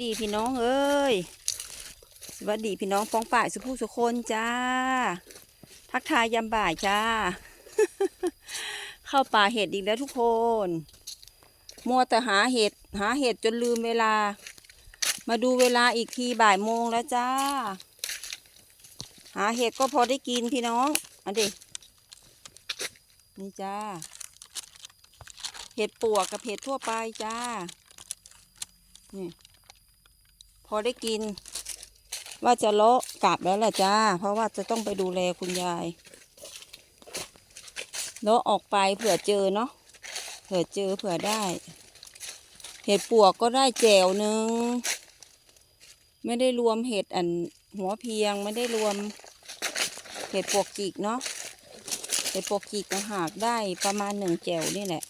ดีพี่น้องเอ้ย สวัสดีพี่น้องป้องป่ายสุภูสุคนจ้า ทักทายยามบ่ายจ้า เข้าป่าเห็ดอีกแล้วทุกคน มัวแต่หาเห็ดหาเห็ดจนลืมเวลา มาดูเวลาอีกทีบ่ายโมงแล้วจ้า หาเห็ดก็พอได้กินพี่น้องอันดินี่จ้า เห็ดปวกกับเห็ดทั่วไปจ้า นี่ อได้กิน ว่าจะเลาะกลับแล้วล่ะจ้า เพราะว่าจะต้องไปดูแลคุณยายเลาะออกไปเผื่อเจอเนาะเผื่อเจอเผื่อได้ เห็ดปวกก็ได้แจวหนึ่งไม่ได้รวมเห็ดอันหัวเพียงไม่ได้รวมเห็ดปวกจิกเนาะเห็ดปวกจิกก็หากได้ประมาณหนึ่งแจวนี่แหละ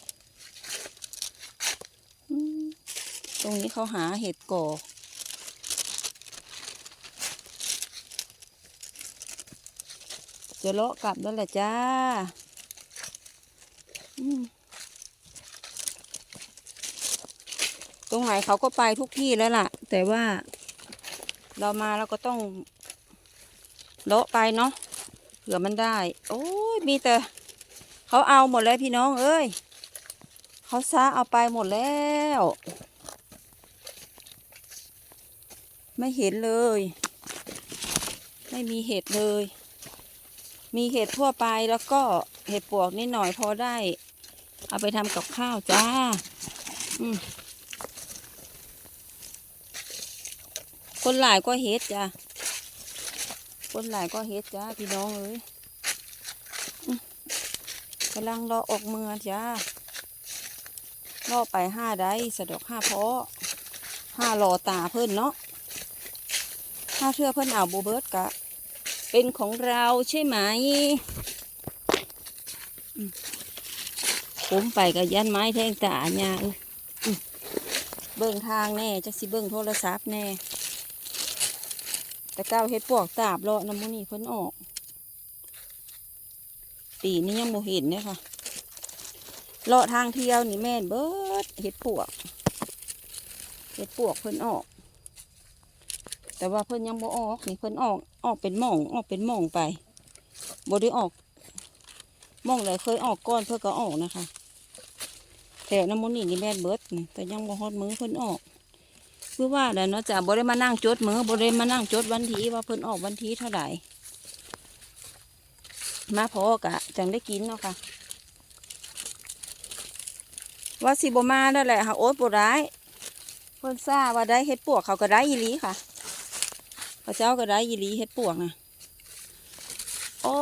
ตรงนี้เขาหาเห็ดก่อ จะเลาะกลับแล้วแหละจ้าตรงไหนเขาก็ไปทุกที่แล้วล่ะ แต่ว่าเรามาเราก็ต้องเลาะไปเนาะเผื่อมันได้ โอ้ยมีแต่เขาเอาหมดแล้วพี่น้อง เอ้ยเขาซาเอาไปหมดแล้ว ไม่เห็นเลย ไม่มีเห็ดเลย มีเห็ดทั่วไปแล้วก็เห็ดปวกนิดหน่อยพอได้ เอาไปทำกับข้าวจ้า อืมคนหลายก็เห็ดจ้าคนหลายก็เห็ดจ้าพี่น้องเอ้ยกำลังรอออกเมือจ้ารอไปห้าได้สะดอกห้าเพาะห้ารอตาเพิ่นเนาะห้าเทื่อเพิ่นเอาโบเบิร์ตกะ เป็นของเราใช่ไหมผมไปกับยันไม้แทงตาเนี่ยเอ้ยอืมเบิ่งทางแน่จักสิเบิ่งโทรศัพท์แน่แต่ก้าวเฮ็ดปวกตาบเลาะน้ำมูนี่เพิ่นออกปีนี้ยังโมเห็นเนี่ยค่ะเลาะทางเที่ยวนี่แม่นเบิดเฮ็ดปวกเฮ็ดปวกเพิ่นออก แต่ว่าเพิ่นยังบ่ออกนี่เพิ่นออกออกเป็นหม่องออกเป็นหม่องไปบ่ได้ออกหม่องไหนเคยออกก้อนเพื่อก็ออกนะคะแถวน้ำมันนี่นี่แม่นเบิดแต่ยังบ่ฮอดมือเพิ่นออกคือว่าแล้วเนาะจ้ะบ่ได้มานั่งจดมือบ่ได้มานั่งจดวันที่ว่าเพิ่นออกวันที่เท่าไหร่มาพอกะจังได้กินเนาะค่ะว่าสิบ่มาแล้วแหละค่ะโอ๊ตบ่ได้เพิ่นซ่าว่าได้เฮ็ดปวกเขาก็ได้อีหลีค่ะ พระเจ้าก็ได้ยีหลีเฮ็ดปวกนะโอ้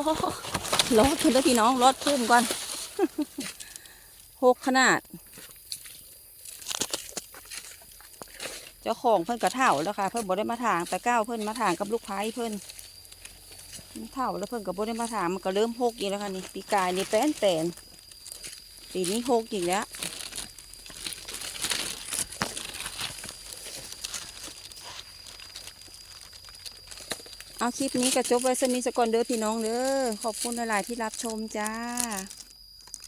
รอดขึ้นแล้วพี่น้องรอดพุ่มก่อนหกขนาด เจ้าของเพิ่นกระเท่าแล้วค่ะ เพิ่นบ่ได้มาถางแต่ก้าวเพิ่นมาถางกับลูกไผ่เพิ่นมันเท่าแล้วเพิ่นก็บ่ได้มาถางมันก็เริ่มหกอีกแล้วค่ะนี่ปีกายนี่แป้นแตนปีนี้หกอีกแล้ว เอาคลิปนี้ก็จบไว้สนิทสกอนเด้อพี่น้องเด้อขอบคุณหลายๆที่รับชมจ้า